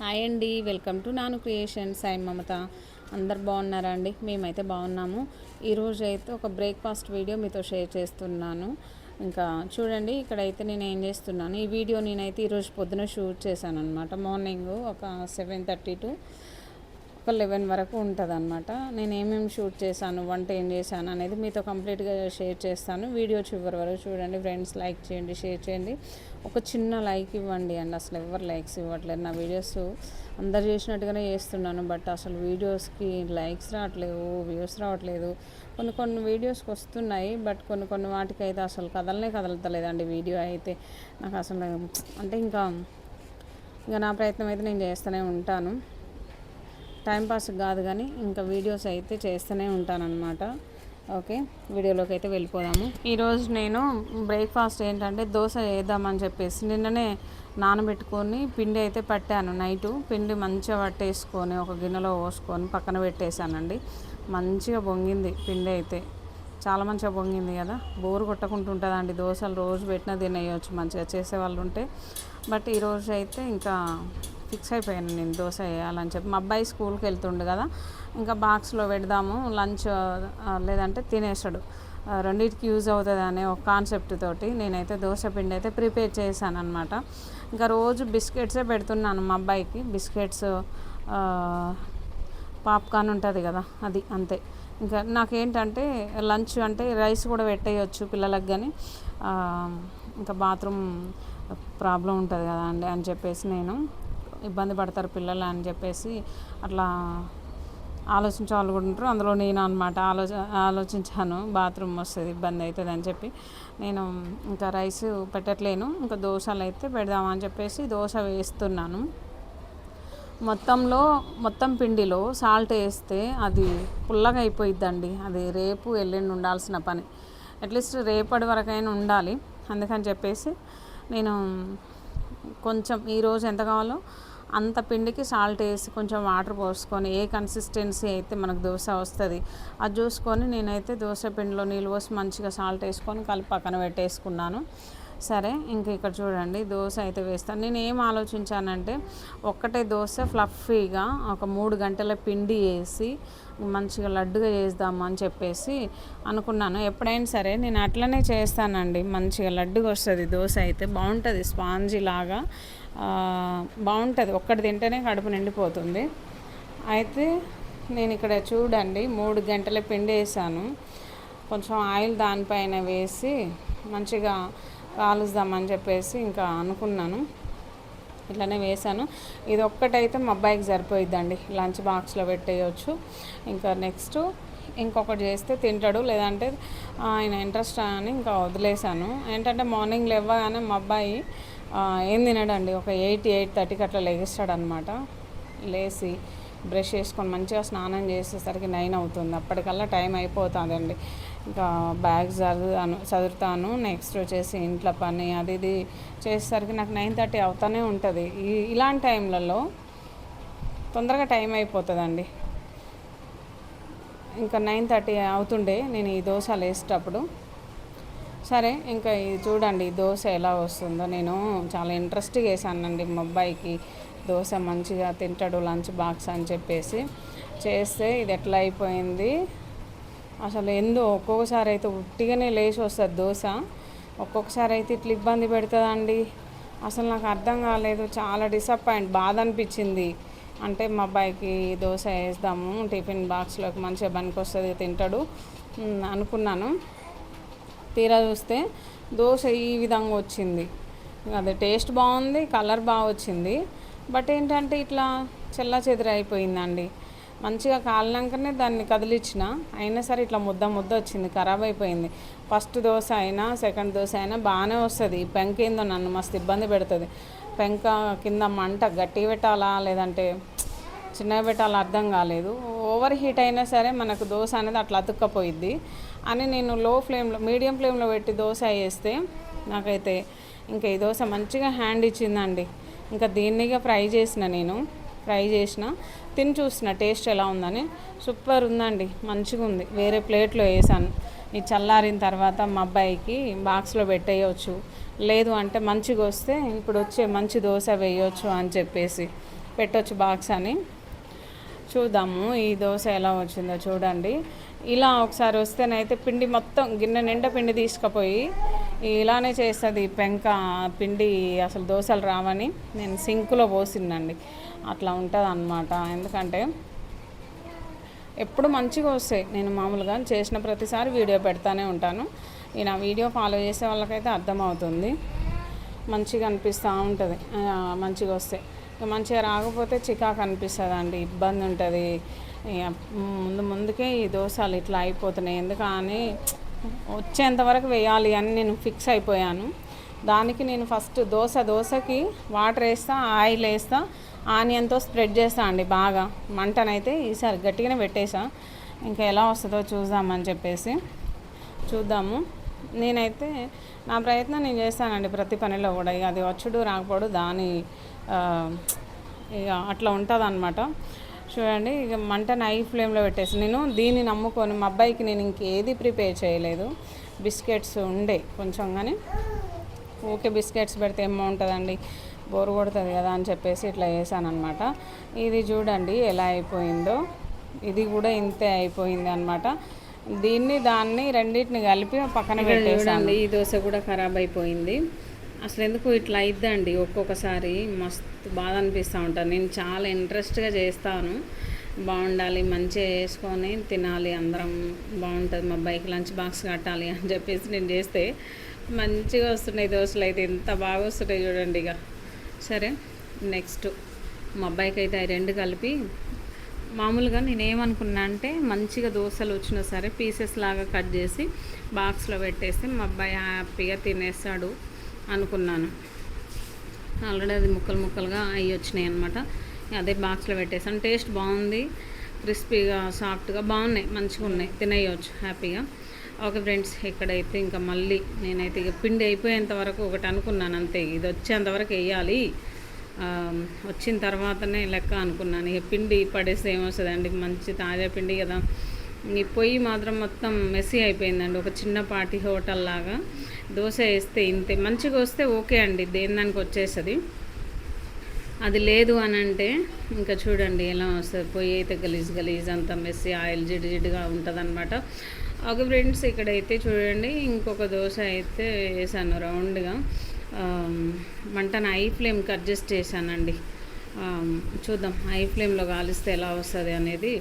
Hi అండి welcome to Nanu creation Sai Mamata. అందరు బాగున్నారా అండి? మేమైతే బాగున్నాము. ఈరోజు అయితే ఒక బ్రేక్ఫాస్ట్ వీడియో మీతో షేర్ చేస్తున్నాను. ఇంకా చూడండి ఇక్కడైతే నేను ఏం చేస్తున్నాను ఈ వీడియో నేనైతే ఈరోజు పొద్దున షూట్ చేశాను అనమాట మార్నింగ్ ఒక సెవెన్ థర్టీ టు ఒక లెవెన్ వరకు ఉంటుంది అనమాట నేను ఏమేమి షూట్ చేశాను వంట ఏం చేశాను అనేది మీతో కంప్లీట్గా షేర్ చేస్తాను. వీడియో చివరి వరకు చూడండి ఫ్రెండ్స్ లైక్ చేయండి షేర్ చేయండి. ఒక చిన్న లైక్ ఇవ్వండి అండి. అసలు ఎవరు లైక్స్ ఇవ్వట్లేదు. నా వీడియోస్ అందరు చేసినట్టుగానే చేస్తున్నాను బట్ అసలు వీడియోస్కి లైక్స్ రావట్లేవు వ్యూస్ రావట్లేదు. కొన్ని కొన్ని వీడియోస్కి వస్తున్నాయి బట్ కొన్ని కొన్ని వాటికి అయితే అసలు కదలనే కదలతలేదండి వీడియో అయితే. నాకు అసలు అంటే ఇంకా ఇంకా నా ప్రయత్నం అయితే నేను చేస్తూనే ఉంటాను. టైంపాస్ కాదు కానీ ఇంకా వీడియోస్ అయితే చేస్తూనే ఉంటానన్నమాట. ఓకే వీడియోలోకి అయితే వెళ్ళిపోదాము. ఈరోజు నేను బ్రేక్ఫాస్ట్ ఏంటంటే దోశ వేద్దామని చెప్పేసి నిన్ననే నానబెట్టుకొని పిండి అయితే పట్టాను నైటు. పిండి మంచిగా పట్టేసుకొని ఒక గిన్నెలో పోసుకొని పక్కన పెట్టేశానండి. మంచిగా పొంగింది పిండి అయితే. చాలా మంచిగా పొంగింది కదా. బోరు కొట్టకుంటుంటుందండి దోశలు రోజు పెట్టినా తినేయచ్చు మంచిగా చేసేవాళ్ళు ఉంటే. బట్ ఈరోజు అయితే ఇంకా ఫిక్స్ అయిపోయాను నేను దోశ వేయాలని చెప్పి. మా అబ్బాయి స్కూల్కి వెళ్తుండు కదా ఇంకా బాక్స్లో పెడదాము లంచ్ లేదంటే తినేసాడు రెండింటికి యూజ్ అవుతుంది అనే ఒక కాన్సెప్ట్ తోటి నేనైతే దోశ పిండి అయితే ప్రిపేర్ చేశాను అనమాట ఇంకా రోజు బిస్కెట్సే పెడుతున్నాను మా అబ్బాయికి. బిస్కెట్స్ పాప్కార్న్ ఉంటుంది కదా అది అంతే. ఇంకా నాకేంటంటే లంచ్ అంటే రైస్ కూడా పెట్టేయచ్చు పిల్లలకు కానీ ఇంకా బాత్రూమ్ ప్రాబ్లం ఉంటుంది కదా అండి అని చెప్పేసి నేను ఇబ్బంది పడతారు పిల్లలు అని చెప్పేసి అట్లా ఆలోచించే వాళ్ళు కూడా ఉంటారు. అందులో నేను అనమాట ఆలోచ ఆలోచించాను బాత్రూమ్ వస్తుంది ఇబ్బంది అవుతుంది అని చెప్పి. నేను ఇంకా రైస్ పెట్టట్లేను ఇంకా దోశలు అయితే పెడదామని చెప్పేసి దోశ వేస్తున్నాను. మొత్తంలో మొత్తం పిండిలో సాల్ట్ వేస్తే అది పుల్లగా అయిపోయిద్దండి. అది రేపు ఎల్లుండి ఉండాల్సిన పని. అట్లీస్ట్ రేపటి వరకైనా ఉండాలి. అందుకని చెప్పేసి నేను కొంచెం ఈరోజు ఎంత కావాలో అంత పిండికి సాల్ట్ వేసి కొంచెం వాటర్ పోసుకొని ఏ కన్సిస్టెన్సీ అయితే మనకు దోశ వస్తుంది అది చూసుకొని నేనైతే దోశ పిండిలో నీళ్ళు పోసి మంచిగా సాల్ట్ వేసుకొని కలిపి పక్కన పెట్టేసుకున్నాను. సరే ఇంక ఇక్కడ చూడండి దోశ అయితే వేస్తాను నేను ఏం ఆలోచించానంటే ఒక్కటే దోశ ఫ్లఫీగా ఒక మూడు గంటల పిండి వేసి మంచిగా లడ్డుగా చేద్దాము అని చెప్పేసి అనుకున్నాను. ఎప్పుడైనా సరే నేను అట్లనే చేస్తానండి. మంచిగా లడ్డుగా వస్తుంది దోశ అయితే బాగుంటుంది స్పాంజీ లాగా బాగుంటుంది. ఒక్కటి తింటేనే కడుపు నిండిపోతుంది. అయితే నేను ఇక్కడ చూడండి మూడు గంటల పిండి వేసాను. కొంచెం ఆయిల్ దానిపైన వేసి మంచిగా కాలుద్దామని చెప్పేసి ఇంకా అనుకున్నాను. ఇట్లానే వేసాను. ఇది ఒక్కటైతే మా అబ్బాయికి సరిపోయిద్దండి. లంచ్ బాక్స్లో పెట్టేయచ్చు. ఇంకా నెక్స్ట్ ఇంకొకటి చేస్తే తింటాడు. లేదంటే ఆయన ఇంట్రెస్ట్ అని ఇంకా వదిలేశాను. ఏంటంటే మార్నింగ్ లేవగానే మా అబ్బాయి ఏం తినడండి? ఒక ఎయిట్ ఎయిట్ థర్టీకి అట్లా లెగిస్తాడు అనమాట లేచి బ్రష్ చేసుకొని మంచిగా స్నానం చేసేసరికి నైన్ అవుతుంది. అప్పటికల్లా టైం అయిపోతుందండి. ఇంకా బ్యాగ్ చదువుతాను చదువుతాను నెక్స్ట్ వచ్చేసి ఇంట్లో పని అది ఇది చేసేసరికి నాకు నైన్ థర్టీ అవుతూనే ఉంటుంది. ఈ ఇలాంటి టైంలలో తొందరగా టైం అయిపోతుందండి. ఇంకా నైన్ థర్టీ అవుతుండే నేను ఈ దోశలు వేసేటప్పుడు సరే ఇంకా ఇది చూడండి దోశ ఎలా వస్తుందో. నేను చాలా ఇంట్రెస్ట్గా వేసానండి మా అబ్బాయికి. దోశ మంచిగా తింటాడు లంచ్ బాక్స్ అని చెప్పేసి. చేస్తే ఇది ఎట్లా అయిపోయింది? అసలు ఎందు ఒక్కొక్కసారి అయితే ఉట్టిగానే లేచి వస్తుంది దోశ. ఒక్కొక్కసారి అయితే ఇట్లా ఇబ్బంది పెడుతుందండి. అసలు నాకు అర్థం కాలేదు. చాలా డిసప్పాయింట్ బాధ అనిపించింది. అంటే మా అబ్బాయికి దోశ వేస్తాము టిఫిన్ బాక్స్లోకి మంచిగా పనికి వస్తుంది తింటాడు అనుకున్నాను. తీరా చూస్తే దోశ ఈ విధంగా వచ్చింది. అది టేస్ట్ బాగుంది కలర్ బాగా వచ్చింది. బట్ ఏంటంటే ఇట్లా చెల్ల చెదిరి అయిపోయిందండి. మంచిగా కాలినాకనే దాన్ని కదిలిచ్చిన అయినా సరే ఇట్లా ముద్ద ముద్ద వచ్చింది ఖరాబ్ అయిపోయింది. ఫస్ట్ దోశ అయినా సెకండ్ దోశ అయినా బాగానే వస్తుంది. పెంక ఏందో నన్ను మస్తు ఇబ్బంది పెడుతుంది. పెంక కింద మంట గట్టి పెట్టాలా లేదంటే చిన్నగా పెట్టాలా అర్థం కాలేదు. ఓవర్ హీట్ అయినా సరే మనకు దోశ అనేది అట్లా అతుక్కపోయిద్ది. అని నేను లో ఫ్లేమ్లో మీడియం ఫ్లేమ్లో పెట్టి దోశ వేస్తే నాకైతే ఇంకా ఈ దోశ మంచిగా హ్యాండ్ ఇచ్చిందండి. ఇంకా దీన్నిగా ఫ్రై చేసిన నేను ఫ్రై చేసిన తిని చూసిన టేస్ట్ ఎలా ఉందని సూపర్ ఉందండి మంచిగా ఉంది. వేరే ప్లేట్లో వేసాను. ఈ చల్లారిన తర్వాత మా అబ్బాయికి బాక్స్లో పెట్టేయచ్చు. లేదు అంటే మంచిగా వస్తే ఇప్పుడు వచ్చే మంచి దోశ వేయవచ్చు అని చెప్పేసి పెట్టొచ్చు బాక్స్ అని. చూద్దాము ఈ దోశ ఎలా వచ్చిందో చూడండి. ఇలా ఒకసారి వస్తేనైతే పిండి మొత్తం గిన్నె నిండా పిండి తీసుకుపోయి ఇలానే చేస్తుంది పెంక పిండి అసలు దోశలు రావని. నేను సింకులో పోసిందండి. అట్లా ఉంటుంది అనమాట ఎందుకంటే ఎప్పుడు మంచిగా వస్తాయి. నేను మామూలుగా చేసిన ప్రతిసారి వీడియో పెడతానే ఉంటాను. ఈ నా వీడియో ఫాలో చేసే వాళ్ళకైతే అర్థమవుతుంది. మంచిగా అనిపిస్తూ ఉంటుంది. మంచిగా వస్తాయి. మంచిగా రాకపోతే చికాకు అనిపిస్తుంది అండి ఇబ్బంది ఉంటుంది. ఇక ముందు ముందుకే ఈ దోశలు ఇట్లా అయిపోతున్నాయి. ఎందుకని వచ్చేంతవరకు వేయాలి అని నేను ఫిక్స్ అయిపోయాను. దానికి నేను ఫస్ట్ దోశ దోశకి వాటర్ వేస్తా ఆయిల్ వేస్తా ఆనియన్తో స్ప్రెడ్ చేస్తా అండి బాగా. మంటనైతే ఈసారి గట్టిగానే పెట్టేసా. ఇంకా ఎలా వస్తుందో చూద్దామని చెప్పేసి చూద్దాము. నేనైతే నా ప్రయత్నం నేను చేస్తానండి ప్రతి పనిలో కూడా. ఇక అది వచ్చుడు రాకపోడు దాని ఇక అట్లా ఉంటుంది అనమాట చూడండి ఇక మంటను హై ఫ్లేమ్లో పెట్టేసి నేను దీన్ని నమ్ముకొని మా అబ్బాయికి నేను ఇంకేది ప్రిపేర్ చేయలేదు. బిస్కెట్స్ ఉండే కొంచెం కానీ ఊకే బిస్కెట్స్ పెడితే ఏమో ఉంటుందండి బోరు కొడుతుంది కదా అని చెప్పేసి ఇట్లా అనమాట ఇది చూడండి ఎలా అయిపోయిందో. ఇది కూడా ఇంతే అయిపోయింది అనమాట దీన్ని దాన్ని రెండింటిని కలిపి పక్కన పెట్టేసాను ఈ దోశ కూడా ఖరాబ్ అయిపోయింది. అసలు ఎందుకు ఇట్లా అయిద్దండి ఒక్కొక్కసారి? మస్తు బాధ అనిపిస్తూ ఉంటాను నేను చాలా ఇంట్రెస్ట్గా చేస్తాను. బాగుండాలి మంచిగా చేసుకొని తినాలి అందరం బాగుంటుంది. మా అబ్బాయికి లంచ్ బాక్స్ కట్టాలి అని చెప్పేసి నేను చేస్తే మంచిగా వస్తున్నాయి దోశలు అయితే. ఎంత బాగా వస్తున్నాయి చూడండి ఇక. సరే నెక్స్ట్. మా అబ్బాయికి అయితే అవి రెండు కలిపి మామూలుగా నేను ఏమనుకున్నా అంటే మంచిగా దోశలు వచ్చినా సరే పీసెస్ లాగా కట్ చేసి బాక్స్లో పెట్టేస్తే మా అబ్బాయి హ్యాపీగా తినేస్తాడు. అనుకున్నాను. ఆల్రెడీ అది ముక్కలు ముక్కలుగా అవి వచ్చినాయి అనమాట అదే బాక్స్లో పెట్టేసాను టేస్ట్ బాగుంది. క్రిస్పీగా సాఫ్ట్గా బాగున్నాయి. మంచిగా ఉన్నాయి. తినేయవచ్చు హ్యాపీగా. ఓకే ఫ్రెండ్స్ ఇక్కడైతే ఇంకా మళ్ళీ నేనైతే ఇక పిండి అయిపోయేంత వరకు ఒకటి అనుకున్నాను అంతే. ఇది వచ్చేంతవరకు వేయాలి. వచ్చిన తర్వాతనే లెక్క అనుకున్నాను. ఇక పిండి పడేస్తే ఏమొస్తుందండి? మంచి తాజా పిండి కదా. ఈ పొయ్యి మాత్రం మొత్తం మెస్సీ అయిపోయిందండి. ఒక చిన్నపాటి హోటల్ లాగా దోశ వేస్తే ఇంతే. మంచిగా వస్తే ఓకే అండి దేని దానికి వచ్చేస్తుంది. అది లేదు అని అంటే ఇంకా చూడండి ఎలా వస్తుంది. పొయ్యి అయితే గలీజ్ గలీజ్ అంతా మెస్సి ఆయిల్ జిడ్డు జిడ్డుగా ఉంటుంది అనమాట ఒక ఫ్రెండ్స్ ఇక్కడైతే చూడండి ఇంకొక దోశ అయితే వేసాను రౌండ్గా. మంటను ఐ ఫ్లేమ్కి అడ్జస్ట్ చేశానండి. చూద్దాం ఐ ఫ్లేమ్లో కాలిస్తే ఎలా వస్తుంది అనేది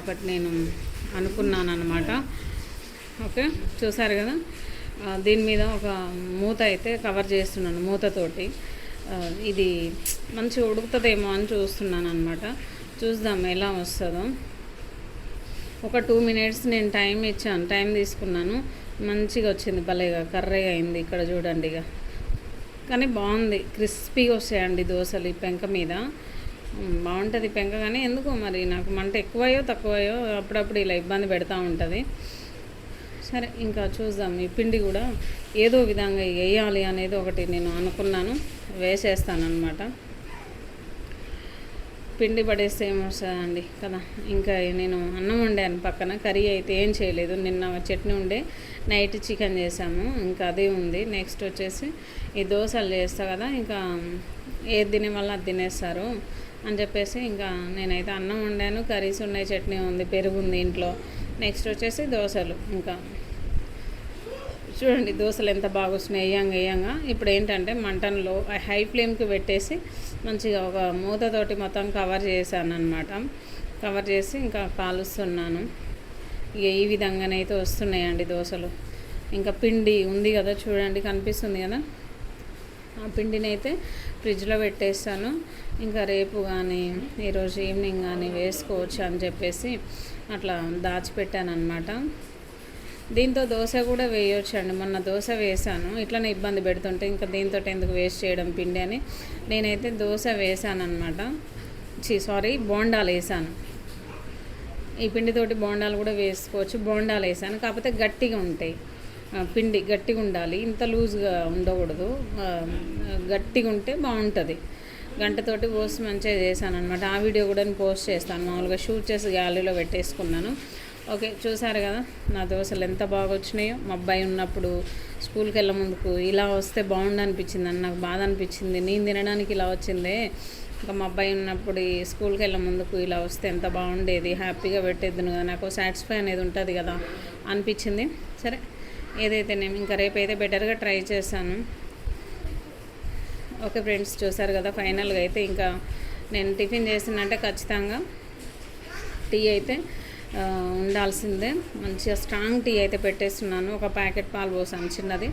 ఒకటి నేను అనుకున్నాను అనమాట ఓకే చూసారు కదా? దీని మీద ఒక మూత అయితే కవర్ చేస్తున్నాను మూతతోటి. ఇది మంచిగా ఉడుకుతుందేమో అని చూస్తున్నాను అనమాట చూద్దాం ఎలా వస్తుందో. ఒక టూ మినిట్స్ నేను టైం ఇచ్చాను టైం తీసుకున్నాను. మంచిగా వచ్చింది భలేగా కర్రీగా అయింది ఇక్కడ చూడండి ఇక. కానీ బాగుంది క్రిస్పీగా వస్తాయండి దోశలు ఈ పెంక మీద. బాగుంటుంది పెంక కానీ ఎందుకో మరి నాకు మంట ఎక్కువయో తక్కువయో అప్పుడప్పుడు ఇలా ఇబ్బంది పెడతా ఉంటుంది. సరే ఇంకా చూద్దాం. ఈ పిండి కూడా ఏదో విధంగా వేయాలి అనేది ఒకటి నేను అనుకున్నాను. వేసేస్తాను అనమాట పిండి పడేస్తే ఏమొస్తుందండి కదా? ఇంకా నేను అన్నం వండాను పక్కన. కర్రీ అయితే ఏం చేయలేదు. నిన్న చట్నీ ఉండే నైట్ చికెన్ చేసాము. ఇంకా అదే ఉంది. నెక్స్ట్ వచ్చేసి ఈ దోశలు చేస్తా కదా ఇంకా ఏది తినే వల్ల అది తినేస్తారు అని చెప్పేసి ఇంకా నేనైతే అన్నం వండాను. కర్రీస్ ఉన్నాయి చట్నీ ఉంది పెరుగు ఉంది ఇంట్లో. నెక్స్ట్ వచ్చేసి దోశలు ఇంకా. చూడండి దోశలు ఎంత బాగా వస్తున్నాయి వేయంగా వేయంగా ఇప్పుడు ఏంటంటే మంటన్లో హై ఫ్లేమ్కి పెట్టేసి మంచిగా ఒక మూతతోటి మొత్తం కవర్ చేశాను అనమాట కవర్ చేసి ఇంకా కాలుస్తున్నాను. ఇక ఈ విధంగానైతే వస్తున్నాయండి దోశలు. ఇంకా పిండి ఉంది కదా చూడండి కనిపిస్తుంది కదా? ఆ పిండిని అయితే ఫ్రిడ్జ్లో పెట్టేస్తాను. ఇంకా రేపు కానీ ఈరోజు ఈవినింగ్ కానీ వేసుకోవచ్చు అని చెప్పేసి అట్లా దాచిపెట్టాను అనమాట దీంతో దోశ కూడా వేయొచ్చు అండి మొన్న దోశ వేసాను ఇట్లనే ఇబ్బంది పెడుతుంటే ఇంకా దీంతో ఎందుకు వేస్ట్ చేయడం పిండి అని. నేనైతే దోశ వేసాను అనమాట చీ సారీ బోండాలు వేసాను ఈ పిండితోటి బోండాలు కూడా వేసుకోవచ్చు. బోండాలు వేసాను కాకపోతే గట్టిగా ఉంటాయి. పిండి గట్టిగా ఉండాలి. ఇంత లూజ్గా ఉండకూడదు. గట్టిగా ఉంటే బాగుంటుంది. గంటతోటి పోసి మంచిగా చేశాను అనమాట ఆ వీడియో కూడా నేను పోస్ట్ చేస్తాను. మామూలుగా షూట్ చేసి గ్యాలరీలో పెట్టేసుకున్నాను. ఓకే చూసారు కదా నా దోశలు ఎంత బాగా వచ్చినాయో. మా అబ్బాయి ఉన్నప్పుడు స్కూల్కి వెళ్ళే ముందుకు ఇలా వస్తే బాగుండు అనిపించింది అని నాకు బాధ అనిపించింది. నేను తినడానికి ఇలా వచ్చిందే. ఇంకా మా అబ్బాయి ఉన్నప్పుడు ఈ స్కూల్కి వెళ్ళే ముందుకు ఇలా వస్తే ఎంత బాగుండేది హ్యాపీగా పెట్టేద్దును కదా నాకు సాటిస్ఫై అనేది ఉంటుంది కదా అనిపించింది. సరే ఏదైతే నేను ఇంకా రేపు అయితే బెటర్గా ట్రై చేశాను. ఓకే ఫ్రెండ్స్ చూసారు కదా ఫైనల్గా అయితే ఇంకా నేను టిఫిన్ చేసినంటే ఖచ్చితంగా టీ అయితే ఉండాల్సిందే. మంచిగా స్ట్రాంగ్ టీ అయితే పెట్టేస్తున్నాను. ఒక ప్యాకెట్ పాలు పోసాను చిన్నది.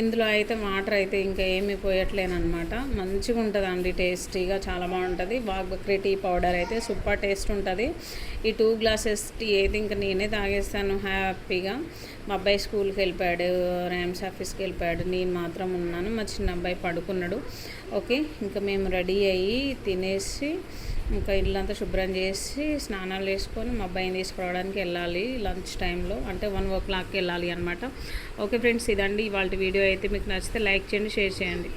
ఇందులో అయితే వాటర్ అయితే ఇంకా ఏమీ అనమాట మంచిగా ఉంటుందండి టేస్టీగా చాలా బాగుంటుంది. బాగ్బక్రీ టీ పౌడర్ అయితే సూపర్ టేస్ట్ ఉంటుంది. ఈ టూ గ్లాసెస్ టీ అయితే ఇంకా నేనే తాగేస్తాను హ్యాపీగా. మా అబ్బాయి స్కూల్కి వెళ్ళిపోయాడు ర్యామ్స్ ఆఫీస్కి వెళ్ళిపోయాడు. నేను మాత్రం ఉన్నాను. మా చిన్న అబ్బాయి పడుకున్నాడు. ఓకే ఇంకా మేము రెడీ అయ్యి తినేసి ఇంకా ఇల్లంతా శుభ్రం చేసి స్నానాలు చేసుకొని మా అబ్బాయిని తీసుకురావడానికి వెళ్ళాలి లంచ్ టైంలో. అంటే వన్ ఓ క్లాక్కి వెళ్ళాలి అనమాట ఓకే ఫ్రెండ్స్ ఇదండి ఇవాళ వీడియో. అయితే మీకు నచ్చితే లైక్ చేయండి షేర్ చేయండి.